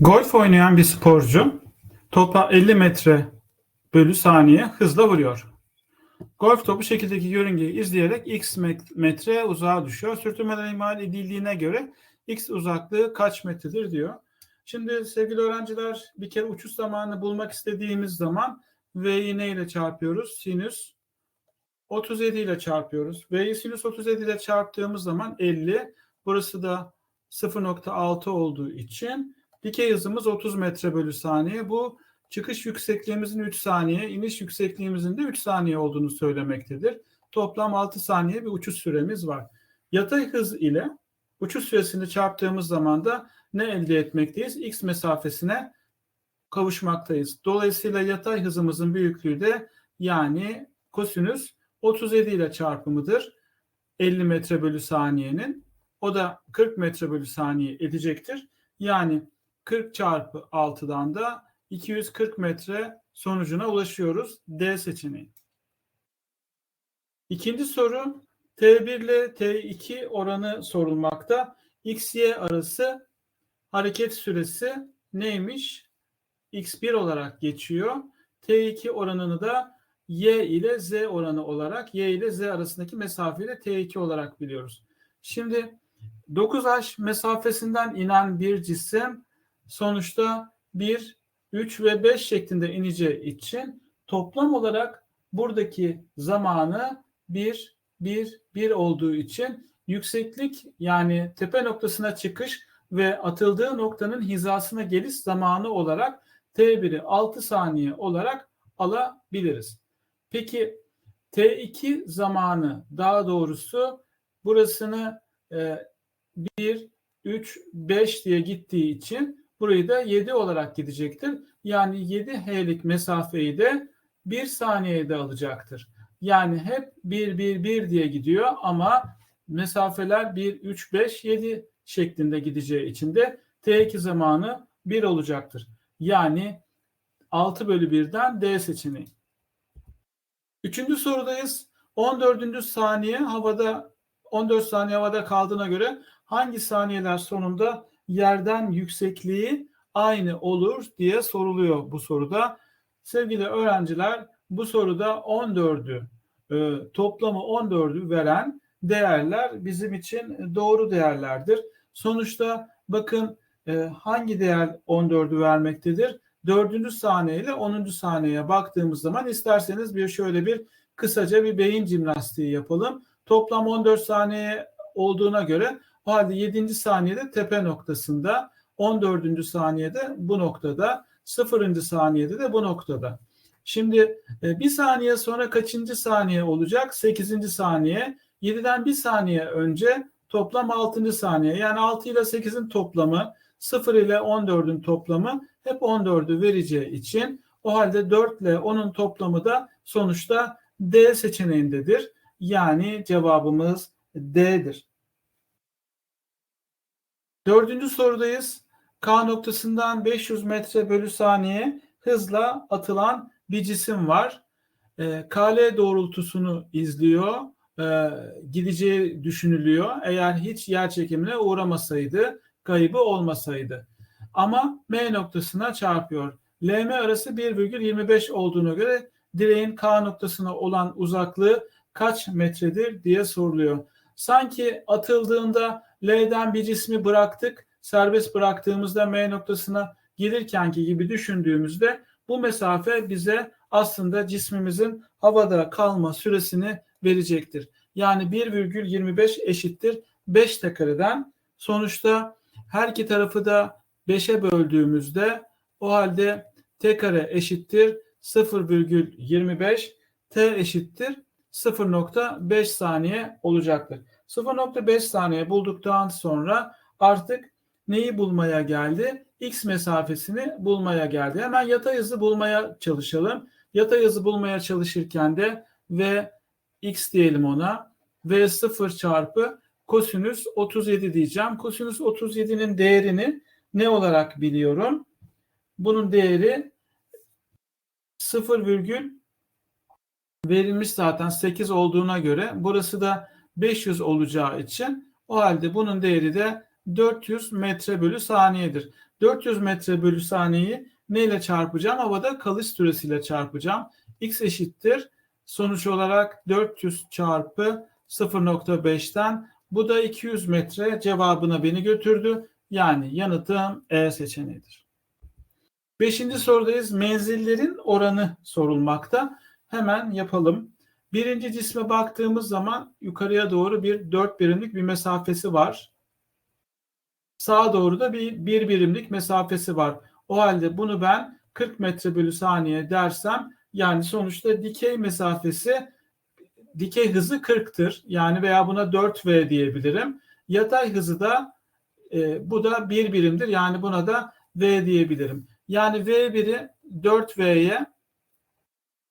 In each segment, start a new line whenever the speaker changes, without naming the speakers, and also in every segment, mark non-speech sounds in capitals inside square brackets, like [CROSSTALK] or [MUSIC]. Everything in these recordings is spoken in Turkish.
Golf oynayan bir sporcu topa 50 metre bölü saniye hızla vuruyor. Golf topu şekildeki yörüngeyi izleyerek x metre uzağa düşüyor. Sürtünmeden ihmal edildiğine göre x uzaklığı kaç metredir diyor. Şimdi sevgili öğrenciler bir kere uçuş zamanını bulmak istediğimiz zaman v'yi ne ile çarpıyoruz? Sinüs 37 ile çarpıyoruz. V'yi sinüs 37 ile çarptığımız zaman 50. Burası da 0.6 olduğu için dikey hızımız 30 metre bölü saniye. Bu çıkış yüksekliğimizin 3 saniye, iniş yüksekliğimizin de 3 saniye olduğunu söylemektedir. Toplam 6 saniye bir uçuş süremiz var. Yatay hız ile uçuş süresini çarptığımız zaman da ne elde etmekteyiz? X mesafesine kavuşmaktayız. Dolayısıyla yatay hızımızın büyüklüğü de yani kosinüs 37 ile çarpımıdır. 50 metre bölü saniyenin. O da 40 metre bölü saniye edecektir. Yani 40 çarpı 6'dan da 240 metre sonucuna ulaşıyoruz. D seçeneği. İkinci soru T1 ile T2 oranı sorulmakta. X-Y arası hareket süresi neymiş? X1 olarak geçiyor. T2 oranını da Y ile Z oranı olarak Y ile Z arasındaki mesafeyi de T2 olarak biliyoruz. Şimdi 9H mesafesinden inen bir cisim sonuçta 1, 3 ve 5 şeklinde ineceği için toplam olarak buradaki zamanı 1, 1, 1 olduğu için yükseklik yani tepe noktasına çıkış ve atıldığı noktanın hizasına geliş zamanı olarak T1'i 6 saniye olarak alabiliriz. Peki T2 zamanı daha doğrusu burasını e, 1, 3, 5 diye gittiği için burayı da 7 olarak gidecektir. Yani 7H'lik mesafeyi de 1 saniyede alacaktır. Yani hep 1, 1, 1 diye gidiyor ama mesafeler 1, 3, 5, 7 şeklinde gideceği için de T2 zamanı 1 olacaktır. Yani 6 bölü 1'den D seçeneği. Üçüncü sorudayız. 14. saniye havada 14 saniye havada kaldığına göre hangi saniyeler sonunda yerden yüksekliği aynı olur diye soruluyor bu soruda. Sevgili öğrenciler bu soruda 14'ü e, toplamı 14'ü veren değerler bizim için doğru değerlerdir. Sonuçta bakın e, hangi değer 14'ü vermektedir? 4. saniye ile 10. saniyeye baktığımız zaman isterseniz bir şöyle bir kısaca bir beyin jimnastiği yapalım. Toplam 14 saniye olduğuna göre o halde 7. saniyede tepe noktasında, 14. saniyede bu noktada, 0. saniyede de bu noktada. Şimdi e, bir saniye sonra kaçıncı saniye olacak? 8. saniye. 7'den bir saniye önce toplam 6. saniye. Yani 6 ile 8'in toplamı 0 ile 14'ün toplamı hep 14'ü vereceği için o halde 4 ile 10'un toplamı da sonuçta D seçeneğindedir. Yani cevabımız D'dir. Dördüncü sorudayız. K noktasından 500 metre bölü saniye hızla atılan bir cisim var. E, KL doğrultusunu izliyor. E, gideceği düşünülüyor. Eğer hiç yer çekimine uğramasaydı, kaybı olmasaydı. Ama M noktasına çarpıyor. LM arası 1,25 olduğuna göre direğin K noktasına olan uzaklığı kaç metredir diye soruluyor. Sanki atıldığında L'den bir cismi bıraktık, serbest bıraktığımızda M noktasına gelirkenki gibi düşündüğümüzde bu mesafe bize aslında cismimizin havada kalma süresini verecektir. Yani 1,25 eşittir 5 t kareden. Sonuçta her iki tarafı da 5'e böldüğümüzde o halde t kare eşittir 0,25 t eşittir 0.5 saniye olacaktır. 0.5 saniye bulduktan sonra artık neyi bulmaya geldi? X mesafesini bulmaya geldi. Hemen yatay hızı bulmaya çalışalım. Yatay hızı bulmaya çalışırken de v x diyelim ona. v 0 çarpı kosinüs 37 diyeceğim. Kosinüs 37'nin değerini ne olarak biliyorum? Bunun değeri 0, verilmiş zaten 8 olduğuna göre burası da 500 olacağı için o halde bunun değeri de 400 metre bölü saniyedir. 400 metre bölü saniyeyi neyle çarpacağım? Havada kalış süresiyle çarpacağım. X eşittir. Sonuç olarak 400 çarpı 0.5'ten bu da 200 metre cevabına beni götürdü. Yani yanıtım E seçeneğidir. Beşinci sorudayız. Menzillerin oranı sorulmakta. Hemen yapalım. Birinci cisme baktığımız zaman yukarıya doğru bir 4 birimlik bir mesafesi var. Sağa doğru da bir 1 birimlik mesafesi var. O halde bunu ben 40 metre bölü saniye dersem yani sonuçta dikey mesafesi dikey hızı 40'tır. Yani veya buna 4V diyebilirim. Yatay hızı da e, bu da 1 birimdir. Yani buna da V diyebilirim. Yani V1'i 4V'ye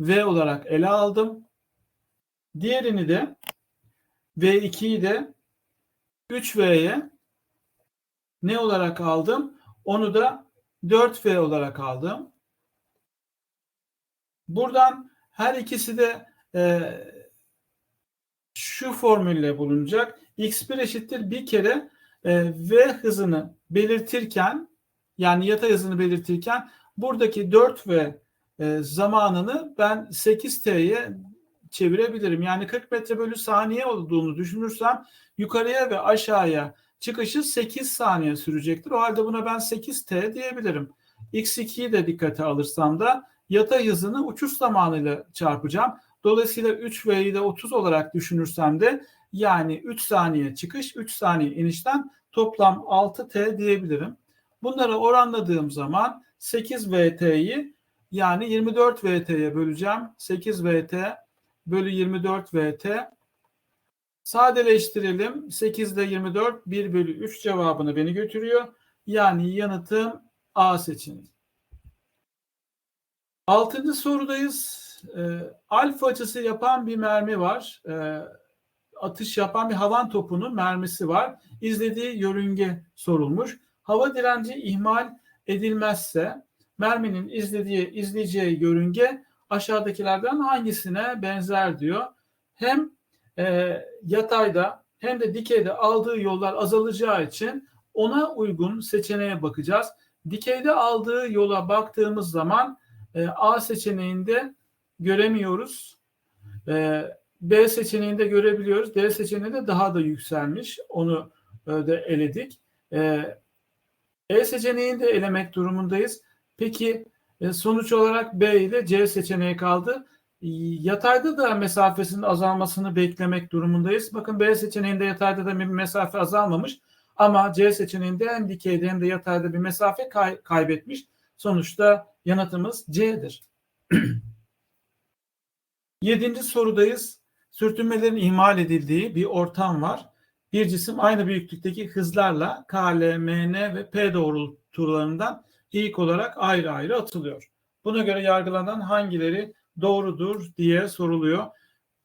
V olarak ele aldım. Diğerini de V2'yi de 3V'ye ne olarak aldım? Onu da 4V olarak aldım. Buradan her ikisi de e, şu formülle bulunacak. X1 eşittir bir kere e, V hızını belirtirken yani yatay hızını belirtirken buradaki 4V e, zamanını ben 8T'ye çevirebilirim. Yani 40 metre bölü saniye olduğunu düşünürsem yukarıya ve aşağıya çıkışı 8 saniye sürecektir. O halde buna ben 8T diyebilirim. X2'yi de dikkate alırsam da yatay hızını uçuş zamanıyla çarpacağım. Dolayısıyla 3V'yi de 30 olarak düşünürsem de yani 3 saniye çıkış, 3 saniye inişten toplam 6T diyebilirim. Bunları oranladığım zaman 8 VT'yi yani 24 VT'ye böleceğim. 8 VT bölü 24 VT. Sadeleştirelim. 8 ile 24 1 bölü 3 cevabını beni götürüyor. Yani yanıtım A seçeneği. Altıncı sorudayız. E, alfa açısı yapan bir mermi var. E, atış yapan bir havan topunun mermisi var. İzlediği yörünge sorulmuş. Hava direnci ihmal edilmezse merminin izlediği izleyeceği yörünge aşağıdakilerden hangisine benzer diyor. Hem e, yatayda hem de dikeyde aldığı yollar azalacağı için ona uygun seçeneğe bakacağız. Dikeyde aldığı yola baktığımız zaman e, A seçeneğinde göremiyoruz. E, B seçeneğinde görebiliyoruz. D seçeneğinde daha da yükselmiş. Onu e, de eledik. E, e seçeneğini de elemek durumundayız. Peki e, sonuç olarak B ile C seçeneği kaldı. Yatayda da mesafesinin azalmasını beklemek durumundayız. Bakın B seçeneğinde yatayda da bir mesafe azalmamış. Ama C seçeneğinde hem dikeyde hem de yatayda bir mesafe kay- kaybetmiş. Sonuçta yanıtımız C'dir. [CLEARS THROAT] Yedinci sorudayız. Sürtünmelerin ihmal edildiği bir ortam var. Bir cisim aynı büyüklükteki hızlarla K, L, M, N ve P doğrultularından ilk olarak ayrı ayrı atılıyor. Buna göre yargılanan hangileri doğrudur diye soruluyor.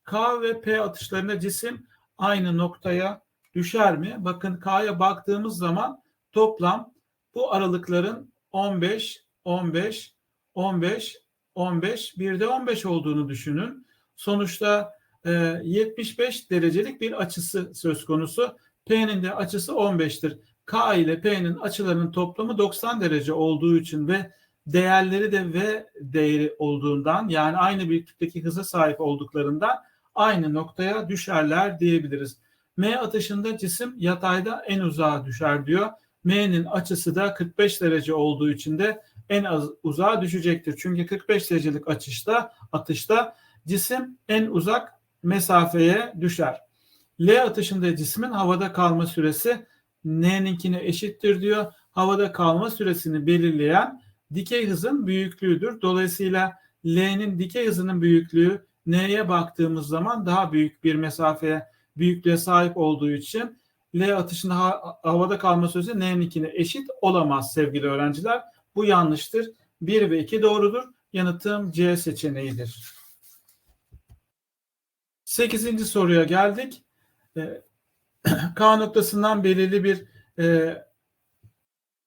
K ve P atışlarında cisim aynı noktaya düşer mi? Bakın K'ya baktığımız zaman toplam bu aralıkların 15, 15, 15, 15, bir de 15 olduğunu düşünün. Sonuçta e, 75 derecelik bir açısı söz konusu. P'nin de açısı 15'tir. K ile P'nin açılarının toplamı 90 derece olduğu için ve değerleri de V değeri olduğundan yani aynı büyüklükteki hıza sahip olduklarından aynı noktaya düşerler diyebiliriz. M atışında cisim yatayda en uzağa düşer diyor. M'nin açısı da 45 derece olduğu için de en az uzağa düşecektir. Çünkü 45 derecelik açışta atışta cisim en uzak mesafeye düşer. L atışında cismin havada kalma süresi N'ninkine eşittir diyor. Havada kalma süresini belirleyen dikey hızın büyüklüğüdür. Dolayısıyla L'nin dikey hızının büyüklüğü N'ye baktığımız zaman daha büyük bir mesafeye büyüklüğe sahip olduğu için L atışında havada kalma süresi N'ninkine eşit olamaz sevgili öğrenciler. Bu yanlıştır. 1 ve 2 doğrudur. Yanıtım C seçeneğidir. 8. soruya geldik. K noktasından belirli bir e,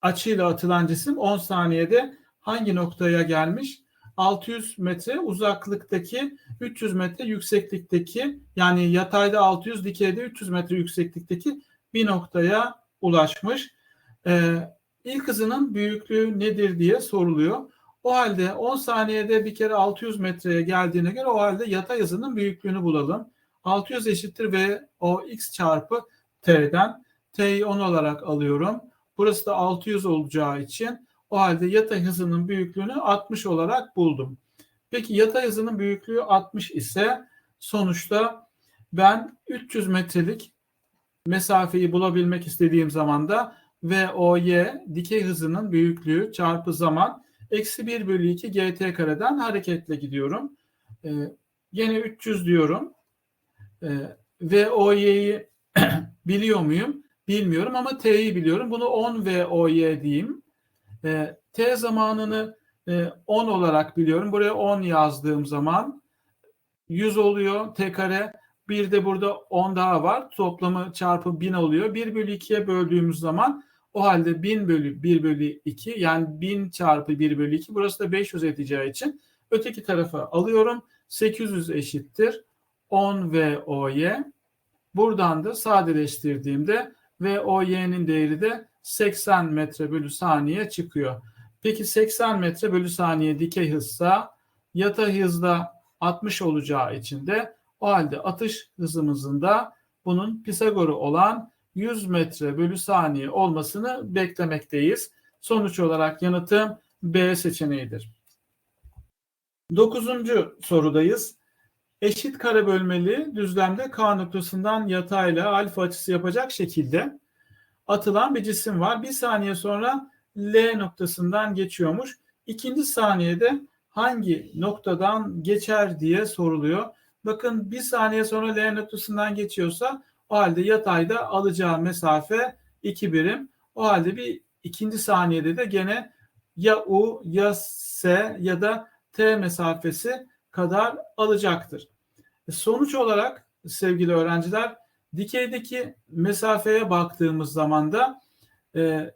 açıyla atılan cisim 10 saniyede hangi noktaya gelmiş? 600 metre uzaklıktaki 300 metre yükseklikteki yani yatayda 600 dikeyde 300 metre yükseklikteki bir noktaya ulaşmış. Ee, ilk hızının büyüklüğü nedir diye soruluyor. O halde 10 saniyede bir kere 600 metreye geldiğine göre o halde yatay hızının büyüklüğünü bulalım. 600 eşittir ve o x çarpı t'den t'yi 10 olarak alıyorum. Burası da 600 olacağı için o halde yatay hızının büyüklüğünü 60 olarak buldum. Peki yatay hızının büyüklüğü 60 ise sonuçta ben 300 metrelik mesafeyi bulabilmek istediğim zaman da VOY dikey hızının büyüklüğü çarpı zaman eksi 1 bölü 2 GT kareden hareketle gidiyorum. Ee, yine 300 diyorum. Ee, VOY'yi [CLEARS THROAT] biliyor muyum? Bilmiyorum ama T'yi biliyorum. Bunu 10 VOY diyeyim. Ee, T zamanını e, 10 olarak biliyorum. Buraya 10 yazdığım zaman 100 oluyor T kare. Bir de burada 10 daha var. Toplamı çarpı 1000 oluyor. 1 bölü 2'ye böldüğümüz zaman o halde 1000 bölü 1 bölü 2 yani 1000 çarpı 1 bölü 2 burası da 500 edeceği için öteki tarafa alıyorum. 800 eşittir 10 VOY. Buradan da sadeleştirdiğimde VOY'nin değeri de 80 metre bölü saniye çıkıyor. Peki 80 metre bölü saniye dikey hızsa yatay hızda 60 olacağı için de o halde atış hızımızın da bunun Pisagor'u olan 100 metre bölü saniye olmasını beklemekteyiz. Sonuç olarak yanıtım B seçeneğidir. Dokuzuncu sorudayız. Eşit kare bölmeli düzlemde K noktasından yatayla alfa açısı yapacak şekilde atılan bir cisim var. Bir saniye sonra L noktasından geçiyormuş. İkinci saniyede hangi noktadan geçer diye soruluyor. Bakın bir saniye sonra L noktasından geçiyorsa o halde yatayda alacağı mesafe 2 birim. O halde bir ikinci saniyede de gene ya U ya S ya da T mesafesi kadar alacaktır. E, sonuç olarak sevgili öğrenciler dikeydeki mesafeye baktığımız zaman da e,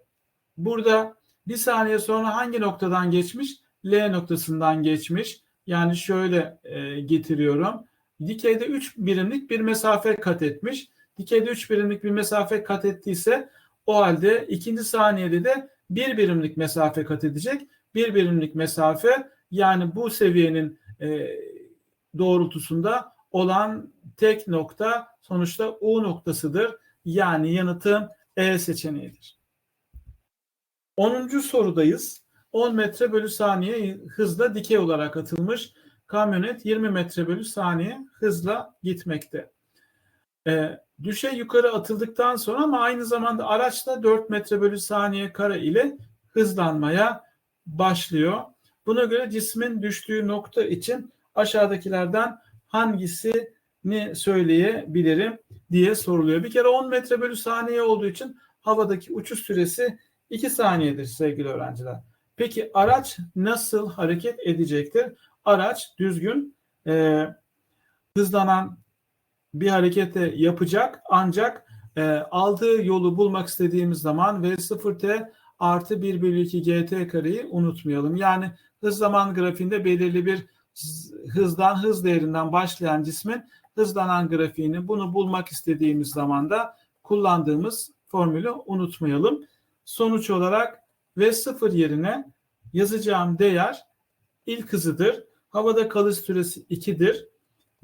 burada bir saniye sonra hangi noktadan geçmiş? L noktasından geçmiş. Yani şöyle e, getiriyorum. Dikeyde 3 birimlik bir mesafe kat etmiş. Dikeyde 3 birimlik bir mesafe kat ettiyse o halde ikinci saniyede de 1 birimlik mesafe kat edecek. 1 birimlik mesafe yani bu seviyenin e, doğrultusunda olan tek nokta sonuçta U noktasıdır. Yani yanıtım E seçeneğidir. 10. sorudayız. 10 metre bölü saniye hızla dikey olarak atılmış kamyonet 20 metre bölü saniye hızla gitmekte. E, düşe yukarı atıldıktan sonra ama aynı zamanda araç da 4 metre bölü saniye kare ile hızlanmaya başlıyor. Buna göre cismin düştüğü nokta için aşağıdakilerden hangisini söyleyebilirim diye soruluyor. Bir kere 10 metre bölü saniye olduğu için havadaki uçuş süresi 2 saniyedir sevgili öğrenciler. Peki araç nasıl hareket edecektir? Araç düzgün e, hızlanan bir harekete yapacak ancak e, aldığı yolu bulmak istediğimiz zaman V0T artı 1 bölü 2 GT kareyi unutmayalım. Yani hız zaman grafiğinde belirli bir hızdan hız değerinden başlayan cismin hızlanan grafiğini bunu bulmak istediğimiz zaman da kullandığımız formülü unutmayalım. Sonuç olarak V0 yerine yazacağım değer ilk hızıdır. Havada kalış süresi 2'dir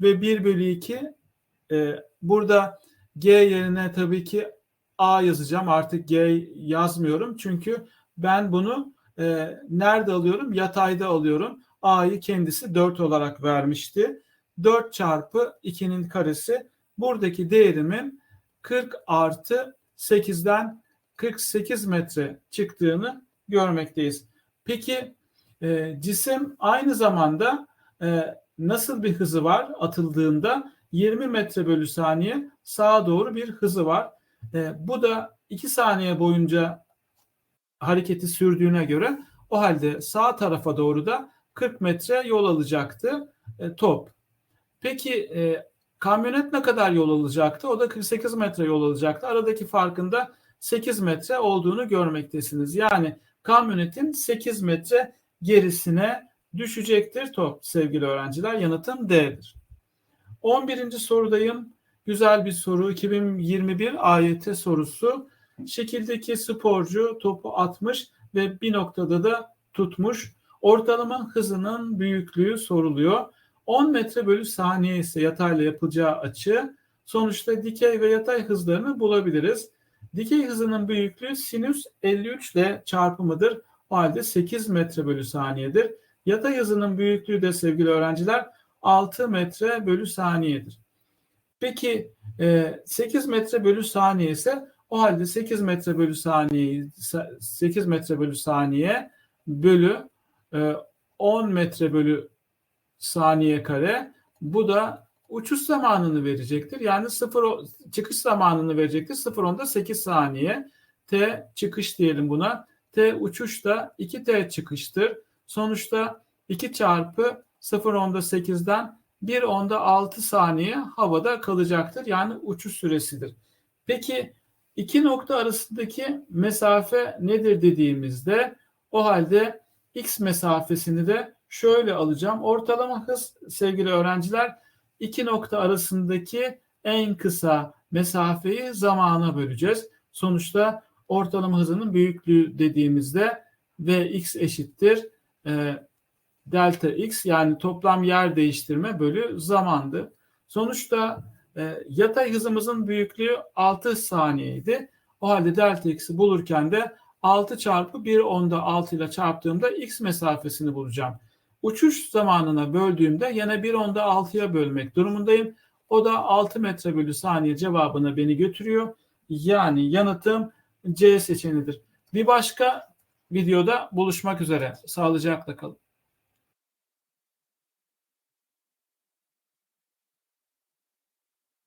ve 1 bölü 2 e, burada G yerine tabii ki A yazacağım. Artık G yazmıyorum. Çünkü ben bunu e, nerede alıyorum? Yatayda alıyorum. A'yı kendisi 4 olarak vermişti. 4 çarpı 2'nin karesi buradaki değerimin 40 artı 8'den 48 metre çıktığını görmekteyiz. Peki e, cisim aynı zamanda e, nasıl bir hızı var atıldığında 20 metre bölü saniye sağa doğru bir hızı var. E, bu da 2 saniye boyunca hareketi sürdüğüne göre o halde sağ tarafa doğru da 40 metre yol alacaktı e, top. Peki e, kamyonet ne kadar yol alacaktı? O da 48 metre yol alacaktı. Aradaki farkında 8 metre olduğunu görmektesiniz. Yani kamyonetin 8 metre gerisine düşecektir top sevgili öğrenciler. Yanıtım D'dir. 11. sorudayım. Güzel bir soru. 2021 AYT sorusu. Şekildeki sporcu topu atmış ve bir noktada da tutmuş. Ortalama hızının büyüklüğü soruluyor. 10 metre bölü saniye ise yatayla yapılacağı açı. Sonuçta dikey ve yatay hızlarını bulabiliriz. Dikey hızının büyüklüğü sinüs 53 ile çarpımıdır. O halde 8 metre bölü saniyedir. Yatay hızının büyüklüğü de sevgili öğrenciler 6 metre bölü saniyedir. Peki 8 metre bölü saniye ise o halde 8 metre bölü saniye 8 metre bölü saniye bölü 10 metre bölü saniye kare bu da uçuş zamanını verecektir. Yani 0 çıkış zamanını verecektir. 0 onda 8 saniye. T çıkış diyelim buna. T uçuş da 2T çıkıştır. Sonuçta 2 çarpı 0 onda 8'den 1 onda 6 saniye havada kalacaktır. Yani uçuş süresidir. Peki iki nokta arasındaki mesafe nedir dediğimizde o halde x mesafesini de şöyle alacağım. Ortalama hız sevgili öğrenciler iki nokta arasındaki en kısa mesafeyi zamana böleceğiz. Sonuçta ortalama hızının büyüklüğü dediğimizde vx eşittir e, delta x yani toplam yer değiştirme bölü zamandı. Sonuçta e, yatay hızımızın büyüklüğü 6 saniyeydi. O halde delta x'i bulurken de 6 çarpı 1 onda 6 ile çarptığımda x mesafesini bulacağım. Uçuş zamanına böldüğümde yine 1 onda 6'ya bölmek durumundayım. O da 6 metre bölü saniye cevabına beni götürüyor. Yani yanıtım C seçeneğidir. Bir başka videoda buluşmak üzere. Sağlıcakla kalın.